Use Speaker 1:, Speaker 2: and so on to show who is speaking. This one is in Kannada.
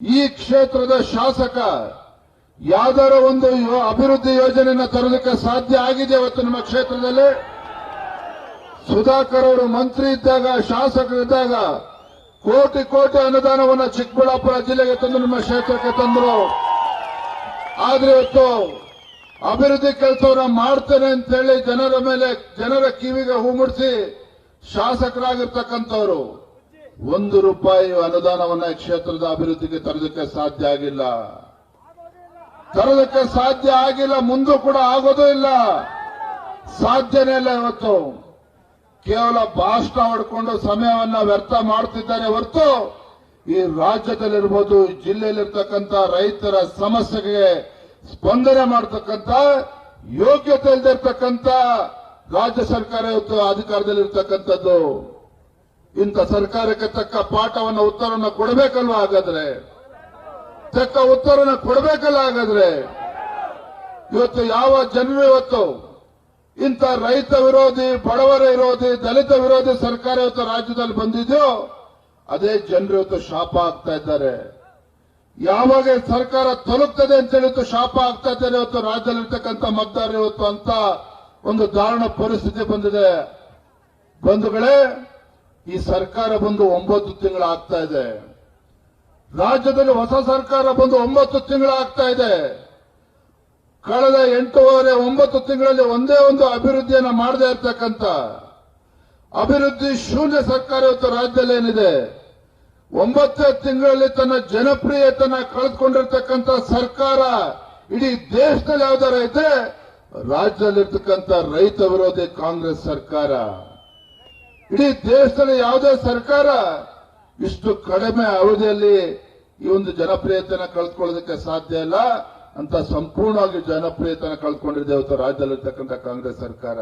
Speaker 1: ಈ ಕ್ಷೇತ್ರದ ಶಾಸಕ ಯಾವ್ದಾರ ಒಂದು ಅಭಿವೃದ್ಧಿ ಯೋಜನೆಯನ್ನ ತರೋದಕ್ಕೆ ಸಾಧ್ಯ ಆಗಿದೆ ಇವತ್ತು ನಮ್ಮ ಕ್ಷೇತ್ರದಲ್ಲಿ? ಸುಧಾಕರ್ ಅವರು ಮಂತ್ರಿ ಇದ್ದಾಗ ಶಾಸಕರಿದ್ದಾಗ ಕೋಟಿ ಕೋಟಿ ಅನುದಾನವನ್ನು ಚಿಕ್ಕಬಳ್ಳಾಪುರ ಜಿಲ್ಲೆಗೆ ತಂದು ನಮ್ಮ ಕ್ಷೇತ್ರಕ್ಕೆ ತಂದರು. ಆದ್ರೆ ಇವತ್ತು ಅಭಿವೃದ್ಧಿ ಕೆಲಸವನ್ನ ಮಾಡ್ತೇನೆ ಅಂತ ಹೇಳಿ ಜನರ ಮೇಲೆ, ಜನರ ಕಿವಿಗೆ ಹೂ ಮುಡಿಸಿ ಶಾಸಕರಾಗಿರ್ತಕ್ಕಂಥವ್ರು. ಒಂದು ರೂಪಾಯಿ ಅನುದಾನವನ್ನ ಕ್ಷೇತ್ರದ ಅಭಿವೃದ್ಧಿಗೆ ತರೋದಕ್ಕೆ ಸಾಧ್ಯ ಆಗಿಲ್ಲ. ತರೋದಕ್ಕೆ ಸಾಧ್ಯ ಆಗಿಲ್ಲ, ಮುಂದೂ ಕೂಡ ಆಗೋದೂ ಇಲ್ಲ. ಸಾಧ್ಯನೇ ಇಲ್ಲ ಇವತ್ತು. ಕೇವಲ ಭಾಷಣ ಹೊಡ್ಕೊಂಡು ಸಮಯವನ್ನ ವ್ಯರ್ಥ ಮಾಡುತ್ತಿದ್ದಾರೆ ಹೊರತು ಈ ರಾಜ್ಯದಲ್ಲಿರ್ಬೋದು ಜಿಲ್ಲೆಯಲ್ಲಿರ್ತಕ್ಕಂಥ ರೈತರ ಸಮಸ್ಯೆಗೆ ಸ್ಪಂದನೆ ಮಾಡತಕ್ಕಂಥ, ಯೋಗ್ಯತೆ ಇಲ್ದಿರ್ತಕ್ಕಂಥ ರಾಜ್ಯ ಸರ್ಕಾರ ಇವತ್ತು ಅಧಿಕಾರದಲ್ಲಿರ್ತಕ್ಕಂಥದ್ದು. ಇಂಥ ಸರ್ಕಾರಕ್ಕೆ ತಕ್ಕ ಪಾಠವನ್ನು ಉತ್ತರವನ್ನು ಕೊಡಬೇಕಲ್ವ ಹಾಗಾದ್ರೆ? ತಕ್ಕ ಉತ್ತರವನ್ನು ಕೊಡಬೇಕಲ್ಲ ಹಾಗಾದ್ರೆ? ಇವತ್ತು ಯಾವ ಜನರು ಇವತ್ತು ಇಂಥ ರೈತ ವಿರೋಧಿ, ಬಡವರ ವಿರೋಧಿ, ದಲಿತ ವಿರೋಧಿ ಸರ್ಕಾರ ಇವತ್ತು ರಾಜ್ಯದಲ್ಲಿ ಬಂದಿದೆಯೋ, ಅದೇ ಜನರು ಇವತ್ತು ಶಾಪ ಆಗ್ತಾ ಇದ್ದಾರೆ. ಯಾವಾಗ ಸರ್ಕಾರ ತಲುಪ್ತದೆ ಅಂತ ಹೇಳಿ ಇವತ್ತು ಶಾಪ ಆಗ್ತಾ ಇದ್ದಾರೆ ಇವತ್ತು ರಾಜ್ಯದಲ್ಲಿರ್ತಕ್ಕಂಥ ಮತದಾರರು ಇವತ್ತು ಅಂತ ಒಂದು ದಾರುಣ ಪರಿಸ್ಥಿತಿ ಬಂದಿದೆ. ಬಂಧುಗಳೇ ಈ ಸರ್ಕಾರ ಬಂದು ಒಂಬತ್ತು ತಿಂಗಳು ಆಗ್ತಾ ಇದೆ. ರಾಜ್ಯದಲ್ಲಿ ಹೊಸ ಸರ್ಕಾರ ಬಂದು ಒಂಬತ್ತು ತಿಂಗಳು ಆಗ್ತಾ ಇದೆ. ಕಳೆದ ಎಂಟೂವರೆ ಒಂಬತ್ತು ತಿಂಗಳಲ್ಲಿ ಒಂದೇ ಒಂದು ಅಭಿವೃದ್ಧಿಯನ್ನು ಮಾಡದೇ ಇರತಕ್ಕಂತ ಅಭಿವೃದ್ಧಿ ಶೂನ್ಯ ಸರ್ಕಾರ ಇವತ್ತು ರಾಜ್ಯದಲ್ಲಿ ಏನಿದೆ? ಒಂಬತ್ತೇ ತಿಂಗಳಲ್ಲಿ ತನ್ನ ಜನಪ್ರಿಯತನ ಕಳೆದುಕೊಂಡಿರ್ತಕ್ಕಂಥ ಸರ್ಕಾರ ಇಡೀ ದೇಶದಲ್ಲಿ ಯಾವ್ದಾರ ಐತೆ ರಾಜ್ಯದಲ್ಲಿರ್ತಕ್ಕಂಥ ರೈತ ವಿರೋಧಿ ಕಾಂಗ್ರೆಸ್ ಸರ್ಕಾರ. ಇಡೀ ದೇಶದಲ್ಲಿ ಯಾವುದೇ ಸರ್ಕಾರ ಇಷ್ಟು ಕಡಿಮೆ ಅವಧಿಯಲ್ಲಿ ಈ ಒಂದು ಜನಪ್ರಿಯತೆಯನ್ನು ಕಳೆದುಕೊಳ್ಳೋದಕ್ಕೆ ಸಾಧ್ಯ ಇಲ್ಲ. ಅಂತ ಸಂಪೂರ್ಣವಾಗಿ ಜನಪ್ರಿಯತೆಯನ್ನು ಕಳ್ಕೊಂಡಿದೆ ಇವತ್ತು ರಾಜ್ಯದಲ್ಲಿರ್ತಕ್ಕಂಥ ಕಾಂಗ್ರೆಸ್ ಸರ್ಕಾರ.